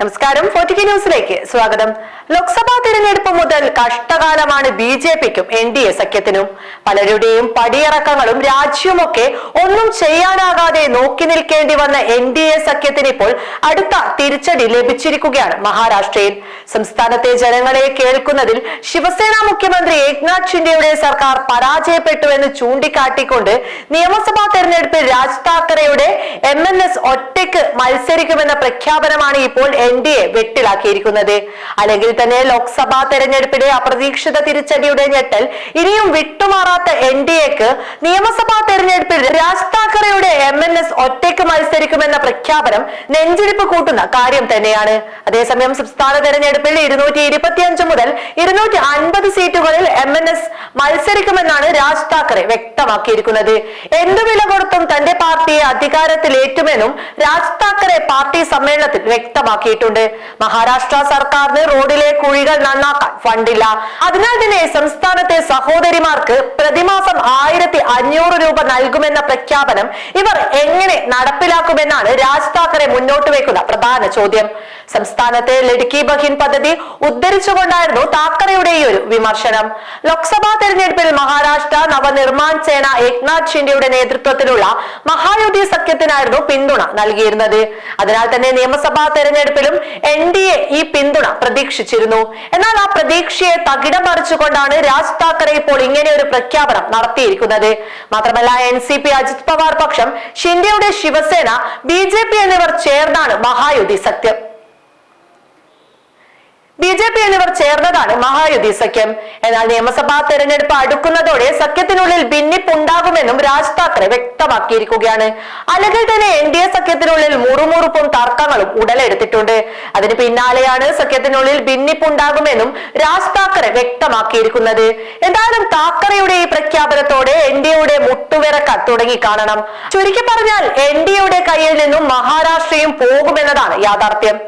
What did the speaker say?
നമസ്കാരം. ഫോർട്ടിക്ക് ന്യൂസിലേക്ക് സ്വാഗതം. ലോക്സഭാ തിരഞ്ഞെടുപ്പ് മുതൽ കഷ്ടകാലമാണ് ബി ജെ പിക്കും എൻ ഡി എ സഖ്യത്തിനും. പലരുടെയും പടിയിറക്കങ്ങളും രാജ്യമൊക്കെ ഒന്നും ചെയ്യാനാകാതെ നോക്കി നിൽക്കേണ്ടി വന്ന എൻ ഡി എ സഖ്യത്തിന് ഇപ്പോൾ അടുത്ത തിരിച്ചടി ലഭിച്ചിരിക്കുകയാണ് മഹാരാഷ്ട്രയിൽ. സംസ്ഥാനത്തെ ജനങ്ങളെ കേൾക്കുന്നതിൽ ശിവസേന മുഖ്യമന്ത്രി ഏക്നാഥ് ഷിൻഡെയുടെ സർക്കാർ പരാജയപ്പെട്ടു എന്ന് ചൂണ്ടിക്കാട്ടിക്കൊണ്ട് നിയമസഭാ തെരഞ്ഞെടുപ്പിൽ രാജ് താക്കറെയുടെ എം എൻ എസ് ഒറ്റയ്ക്ക് മത്സരിക്കുമെന്ന പ്രഖ്യാപനമാണ് ഇപ്പോൾ എൻ ഡി എ വെട്ടിലാക്കിയിരിക്കുന്നത്. അല്ലെങ്കിൽ തന്നെ ലോക്സഭാ തെരഞ്ഞെടുപ്പിലെ അപ്രതീക്ഷിത തിരിച്ചടിയുടെ ഞെട്ടൽ ഇനിയും വിട്ടുമാറാത്ത എൻ ഡി എക്ക് നിയമസഭാ തെരഞ്ഞെടുപ്പിൽ രാജ് താക്കറെയുടെ എം എൻ എസ് ഒറ്റയ്ക്ക് മത്സരിക്കുമെന്ന പ്രഖ്യാപനം നെഞ്ചിടിപ്പ് കൂട്ടുന്ന കാര്യം തന്നെയാണ്. അതേസമയം സംസ്ഥാന തെരഞ്ഞെടുപ്പിൽ ഇരുന്നൂറ്റി ഇരുപത്തിയഞ്ച് മുതൽ ഇരുന്നൂറ്റി അൻപത് സീറ്റുകളിൽ എം എൻ എസ് മത്സരിക്കുമെന്നാണ് രാജ് താക്കറെ വ്യക്തമാക്കിയിരിക്കുന്നത്. എന്തു വില കൊടുത്തും തന്റെ പാർട്ടിയെ അധികാരത്തിലേറ്റുമെന്നും രാജ് താക്കറെ പാർട്ടി സമ്മേളനത്തിൽ വ്യക്തമാക്കിയിട്ടുണ്ട്. മഹാരാഷ്ട്ര സർക്കാരിന് റോഡിലെ കുഴികൾ നന്നാക്കാൻ ഫണ്ടില്ല. അതിനാൽ തന്നെ സംസ്ഥാനത്തെ സഹോദരിമാർക്ക് പ്രതിമാസം ആയിരത്തി അഞ്ഞൂറ് രൂപ നൽകുമെന്ന പ്രഖ്യാപനം ഇവർ എങ്ങനെ നടപ്പിലാക്കുമെന്നാണ് രാജ് താക്കറെ മുന്നോട്ട് വെക്കുന്ന പ്രധാന ചോദ്യം. സംസ്ഥാനത്തെ ലഡ്കി ബഹിൻ പദ്ധതി ഉദ്ധരിച്ചുകൊണ്ടായിരുന്നു താക്കറെയുടെ ഈ ഒരു വിമർശനം. ലോക്സഭാ തെരഞ്ഞെടുപ്പിൽ മഹാരാഷ്ട്ര നവനിർമ്മാൺ സേന ഏക്നാഥ് ഷിൻഡെയുടെ നേതൃത്വത്തിലുള്ള മഹായുതി സഖ്യത്തിനായിരുന്നു പിന്തുണ നൽകിയിരുന്നത്. അതിനാൽ തന്നെ നിയമസഭാ തെരഞ്ഞെടുപ്പിലും എൻ ഡി എ ഈ പിന്തുണ പ്രതീക്ഷിച്ചിരുന്നു. എന്നാൽ ആ പ്രതീക്ഷയെ തകിടം മറിച്ചുകൊണ്ടാണ് രാജ് താക്കറെ ഇപ്പോൾ ഇങ്ങനെ ഒരു പ്രഖ്യാപനം നടത്തിയിരിക്കുന്നത്. മാത്രമല്ല N C P Ajit Pawar പക്ഷം ഷിൻഡെയുടെ ശിവസേന ബി ജെ പി എന്നിവർ ചേർന്നാണ് മഹായുതി സഖ്യം. എന്നിവർ ചേർന്നതാണ് മഹായുതി സഖ്യം എന്നാൽ നിയമസഭാ തെരഞ്ഞെടുപ്പ് അടുക്കുന്നതോടെ സഖ്യത്തിനുള്ളിൽ ഭിന്നിപ്പുണ്ടാകുമെന്നും രാജ് താക്കറെ വ്യക്തമാക്കിയിരിക്കുകയാണ്. അല്ലെങ്കിൽ തന്നെ എൻ ഡി എ സഖ്യത്തിനുള്ളിൽ മുറുമുറുപ്പും തർക്കങ്ങളും ഉടലെടുത്തിട്ടുണ്ട്. അതിന് പിന്നാലെയാണ് സഖ്യത്തിനുള്ളിൽ ഭിന്നിപ്പുണ്ടാകുമെന്നും രാജ് താക്കറെ വ്യക്തമാക്കിയിരിക്കുന്നത്. എന്തായാലും താക്കറയുടെ ഈ പ്രഖ്യാപനത്തോടെ എൻ ഡി എയുടെ മുട്ടുവിറക്കാൻ തുടങ്ങി കാണണം. ചുരുക്കി പറഞ്ഞാൽ എൻ ഡി എയുടെ കയ്യിൽ നിന്നും മഹാരാഷ്ട്രയും പോകുമെന്നതാണ് യാഥാർത്ഥ്യം.